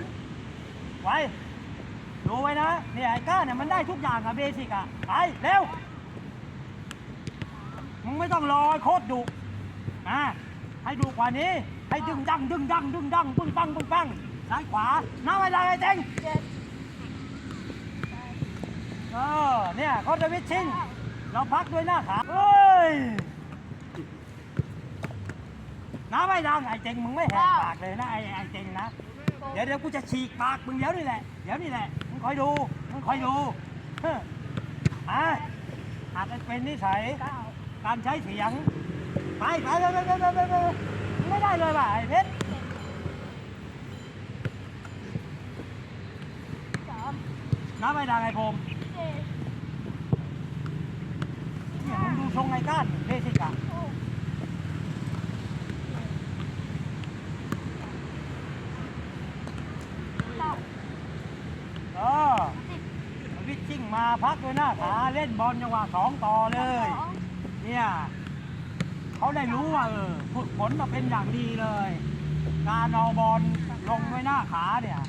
น ไว้ ดูไว้นะเนี่ยไอ้ก้าเนี่ยมันได้ทุกอย่างอะเบสิกอะไปเร็ว มึงไม่ต้องรอโคตรดุอะให้ดูกว่านี้ ให้ดึงดังดึงดังดึงดังปึ้งปังปึ้งปังซ้ายขวาน้าไม่ได้ไอ้เจงเจ็ดเออเนี่ยเขาจะวิชิงเราพักด้วยหน้าขาเฮ้ยน้าไม่ดังไอ้เจงมึงไม่แหกปากเลยนะไอ้ไอ้เจงนะ เดี๋ยวเดี๋ยวกูจะฉีกปากมึงเดี๋ยวนี่แหละ เดี๋ยวนี่แหละ มึงคอยดู มึงคอยดูเฮ้ะอาจจะเป็นนิสัยการใช้เสียงไปไปไปไปไปไปไม่ได้เลยว่ะไอ้เพชรน้าไปดังไอ้ผมเนี่ยมึงดูทรงไอ้ก้านเพชรสิกา ชิ่งมาพักด้วยหน้าขาเล่นบอลจังหวะสองต่อเลย เนี่ยเขาได้รู้ว่าเออฝึกฝนมาเป็นอย่างดีเลย การเอาบอลลงด้วยหน้าขาเนี่ย